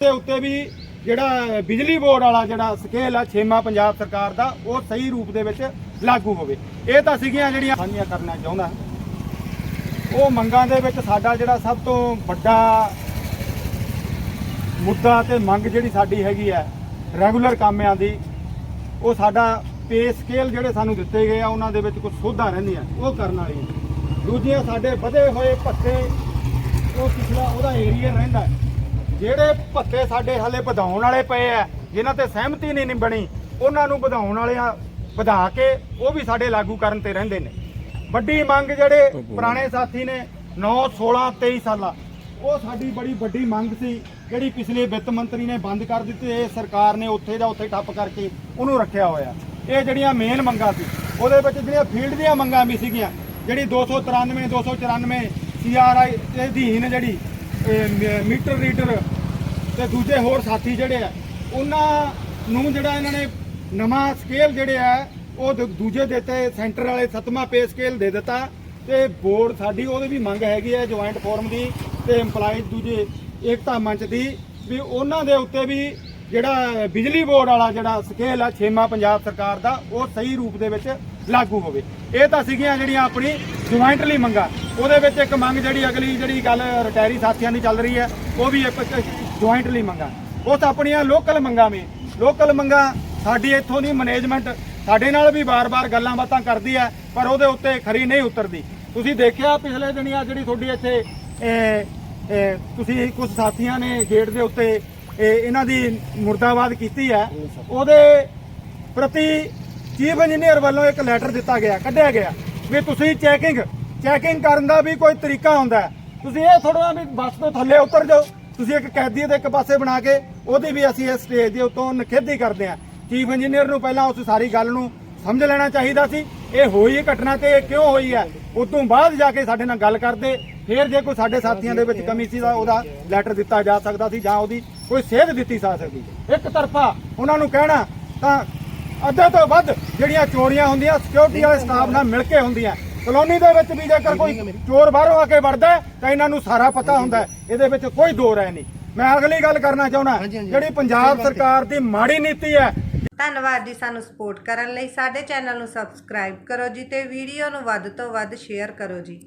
ਦੇ ਉੱਤੇ ਵੀ ਜਿਹੜਾ ਬਿਜਲੀ ਬੋਰਡ ਵਾਲਾ ਜਿਹੜਾ ਸਕੇਲ ਆ ਛੇਮਾ ਪੰਜਾਬ ਸਰਕਾਰ ਦਾ, ਉਹ ਸਹੀ ਰੂਪ ਦੇ ਵਿੱਚ ਲਾਗੂ ਹੋਵੇ। ਇਹ ਤਾਂ ਸੀਗੀਆਂ ਜਿਹੜੀਆਂ ਸਾਂਝੀਆਂ ਕਰਨਾ ਚਾਹੁੰਦਾ। ਉਹ ਮੰਗਾਂ ਦੇ ਵਿੱਚ ਸਾਡਾ ਜਿਹੜਾ ਸਭ ਤੋਂ ਵੱਡਾ ਮੁੱਦਾ ਤੇ ਮੰਗ ਜਿਹੜੀ ਸਾਡੀ ਹੈਗੀ ਹੈ ਰੈਗੂਲਰ ਕਾਮਿਆਂ ਦੀ, ਉਹ ਸਾਡਾ ਪੇ ਸਕੇਲ ਜਿਹੜੇ ਸਾਨੂੰ ਦਿੱਤੇ ਗਏ ਆ, ਉਹਨਾਂ ਦੇ ਵਿੱਚ ਕੁਝ ਸੋਧਾਂ ਰਹਿੰਦੀਆਂ, ਉਹ ਕਰਨ ਵਾਲੀਆਂ। ਦੂਜੀਆਂ ਸਾਡੇ ਵਧੇ ਹੋਏ ਭੱਤੇ, ਉਹ ਪਿਛਲਾ ਉਹਦਾ ਏਰੀਆ ਰਹਿੰਦਾ। ਜਿਹੜੇ ਭੱਤੇ ਸਾਡੇ ਹਲੇ ਵਧਾਉਣ ਵਾਲੇ ਪਏ ਆ ਜਿਨ੍ਹਾਂ ਤੇ ਸਹਿਮਤੀ ਨਹੀਂ ਬਣੀ ਉਹਨਾਂ ਨੂੰ ਵਧਾਉਣ ਵਾਲਿਆਂ ਵਧਾ ਕੇ ਉਹ ਵੀ ਸਾਡੇ ਲਾਗੂ ਕਰਨ ਤੇ ਰਹਿੰਦੇ ਨੇ। ਵੱਡੀ ਮੰਗ ਜਿਹੜੇ ਪੁਰਾਣੇ ਸਾਥੀ ਨੇ 9 16 23 ਸਾਲਾਂ ਉਹ ਸਾਡੀ ਬੜੀ ਵੱਡੀ ਮੰਗ ਸੀ ਜਿਹੜੀ ਪਿਛਲੇ ਵਿੱਤ ਮੰਤਰੀ ਨੇ ਬੰਦ ਕਰ ਦਿੱਤੀ ਇਹ ਸਰਕਾਰ ਨੇ ਉੱਥੇ ਦਾ ਉੱਥੇ ਠੱਪ ਕਰਕੇ ਉਹਨੂੰ ਰੱਖਿਆ ਹੋਇਆ। ਇਹ ਜਿਹੜੀਆਂ ਮੇਨ ਮੰਗਾਂ ਸੀ ਉਹਦੇ ਵਿੱਚ ਜਿਹੜੀਆਂ ਫੀਲਡ ਦੀਆਂ ਮੰਗਾਂ ਵੀ ਸੀਗੀਆਂ ਜਿਹੜੀ 293 294 ਸੀਆਰਆਈ ਦੇ ਅਧੀਨ ਜਿਹੜੀ ਮੀਟਰ ਰੀਡਰ ਤੇ ਦੂਜੇ ਹੋਰ ਸਾਥੀ ਜਿਹੜੇ ਆ, ਉਹਨਾਂ ਨੂੰ ਜਿਹੜਾ ਇਹਨਾਂ ਨੇ ਨਵਾਂ ਸਕੇਲ ਜਿਹੜੇ ਆ, ਉਹ ਦੂ- ਦੂਜੇ ਦਿੱਤੇ ਸੈਂਟਰ ਵਾਲੇ ਸੱਤਵਾਂ ਪੇ ਸਕੇਲ ਦੇ ਦਿੱਤਾ ਤੇ ਬੋਰਡ ਸਾਡੀ ਉਹਦੀ ਵੀ ਮੰਗ ਹੈਗੀ ਹੈ ਜੁਆਇੰਟ ਫੋਰਮ ਦੀ ਤੇ EMPLOYEES ਦੂਜੇ ਏਕਤਾ ਮੰਚ ਦੀ ਵੀ ਉਹਨਾਂ ਦੇ ਉੱਤੇ ਵੀ ਜਿਹੜਾ ਬਿਜਲੀ ਬੋਰਡ ਵਾਲਾ ਜਿਹੜਾ ਸਕੇਲ ਆ ਛੇਮਾ ਪੰਜਾਬ ਸਰਕਾਰ ਦਾ, ਉਹ ਸਹੀ ਰੂਪ ਦੇ ਵਿੱਚ ਲਾਗੂ ਹੋਵੇ। ਇਹ ਤਾਂ ਸੀਗੀਆਂ ਜਿਹੜੀਆਂ ਆਪਣੀ ਜੁਆਇੰਟਲੀ ਮੰਗਾਂ। ਉਹਦੇ ਵਿੱਚ ਇੱਕ ਮੰਗ ਜਿਹੜੀ ਅਗਲੀ ਜਿਹੜੀ ਗੱਲ ਰਿਟਾਇਰੀ ਸਾਥੀਆਂ ਦੀ ਚੱਲ ਰਹੀ ਹੈ, ਉਹ ਵੀ ਇੱਕ ਜੁਆਇੰਟਲੀ ਮੰਗਾਂ। ਉਸ ਆਪਣੀਆਂ ਲੋਕਲ ਮੰਗਾਂ ਵੀ ਲੋਕਲ ਮੰਗਾਂ ਸਾਡੀ ਇੱਥੋਂ ਦੀ ਮੈਨੇਜਮੈਂਟ ਸਾਡੇ ਨਾਲ ਵੀ ਬਾਰ-ਬਾਰ ਗੱਲਾਂ ਬਾਤਾਂ ਕਰਦੀ ਹੈ, ਪਰ ਉਹਦੇ ਉੱਤੇ ਖਰੀ ਨਹੀਂ ਉਤਰਦੀ। ਤੁਸੀਂ ਦੇਖਿਆ ਪਿਛਲੇ ਦਿਨੀਆਂ ਜਿਹੜੀ ਤੁਹਾਡੀ ਇੱਥੇ ਤੁਸੀਂ ਕੁਝ ਸਾਥੀਆਂ ਨੇ ਗੇਟ ਦੇ ਉੱਤੇ ਇਹ, ਇਹਨਾਂ ਦੀ ਮੁਰਦਾਬਾਦ ਕੀਤੀ ਹੈ। ਉਹਦੇ ਪ੍ਰਤੀ ਚੀਫ ਇੰਜੀਨੀਅਰ ਵੱਲੋਂ ਇੱਕ ਲੈਟਰ ਦਿੱਤਾ ਗਿਆ ਕੱਢਿਆ ਗਿਆ ਵੀ ਤੁਸੀਂ ਚੈਕਿੰਗ ਚੈਕਿੰਗ ਕਰਨ ਦਾ ਵੀ ਕੋਈ ਤਰੀਕਾ ਹੁੰਦਾ ਤੁਸੀਂ ਇਹ ਥੋੜਾ ਵੀ ਬੱਸ ਤੋਂ ਥੱਲੇ ਉਤਰ ਜਾਓ। ਤੁਸੀਂ ਇੱਕ ਕੈਦੀ ਦੇ ਇੱਕ ਪਾਸੇ ਬਣਾ ਕੇ ਉਹਦੀ ਵੀ ਅਸੀਂ ਇਸ ਸਟੇਜ ਦੇ ਉੱਤੋਂ ਨਿਖੇਧੀ ਕਰਦੇ ਹਾਂ। ਚੀਫ ਇੰਜੀਨੀਅਰ ਨੂੰ ਪਹਿਲਾਂ ਉਸ ਸਾਰੀ ਗੱਲ ਨੂੰ ਸਮਝ ਲੈਣਾ ਚਾਹੀਦਾ ਸੀ। ਇਹ ਹੋਈ ਇਹ ਘਟਨਾ ਤੇ ਇਹ ਕਿਉਂ ਹੋਈ ਹੈ? ਉਸ ਤੋਂ ਬਾਅਦ ਜਾ ਕੇ ਸਾਡੇ ਨਾਲ ਗੱਲ ਕਰਦੇ। ਫਿਰ ਜੇ ਕੋਈ ਸਾਡੇ ਸਾਥੀਆਂ ਦੇ ਵਿੱਚ ਕਮੀ ਸੀ ਤਾਂ ਉਹਦਾ ਲੈਟਰ ਦਿੱਤਾ ਜਾ ਸਕਦਾ ਸੀ ਜਾਂ ਉਹਦੀ ਕੋਈ ਸੇਧ ਦਿੱਤੀ ਜਾ ਸਕਦੀ। ਇੱਕ ਤਰਫਾ ਉਹਨਾਂ ਨੂੰ ਕਹਿਣਾ ਤਾਂ ਅੱਧੇ ਤੋਂ ਵੱਧ ਜਿਹੜੀਆਂ ਚੋਰੀਆਂ ਹੁੰਦੀਆਂ ਸਿਕਿਉਰਿਟੀ ਵਾਲੇ ਸਟਾਫ ਨਾਲ ਮਿਲ ਕੇ ਹੁੰਦੀਆਂ। ਕਲੋਨੀ ਦੇ ਵਿੱਚ ਵੀ ਜੇਕਰ ਕੋਈ ਚੋਰ ਬਾਹਰੋਂ ਆ ਕੇ ਵੜਦਾ ਤਾਂ ਇਹਨਾਂ ਨੂੰ ਸਾਰਾ ਪਤਾ ਹੁੰਦਾ ਹੈ। ਇਹਦੇ ਵਿੱਚ ਕੋਈ ਦੋ ਰਾਏ ਨਹੀਂ। ਮੈਂ ਅਗਲੀ ਗੱਲ ਕਰਨਾ ਚਾਹੁੰਦਾ ਜਿਹੜੀ ਪੰਜਾਬ ਸਰਕਾਰ ਦੀ ਮਾੜੀ ਨੀਤੀ ਹੈ। ਧੰਨਵਾਦ ਜੀ ਸਾਨੂੰ ਸਪੋਰਟ ਕਰਨ ਲਈ। ਸਾਡੇ ਚੈਨਲ ਨੂੰ ਸਬਸਕ੍ਰਾਈਬ ਕਰੋ ਜੀ ਤੇ ਵੀਡੀਓ ਨੂੰ ਵੱਧ ਤੋਂ ਵੱਧ ਸ਼ੇਅਰ ਕਰੋ ਜੀ।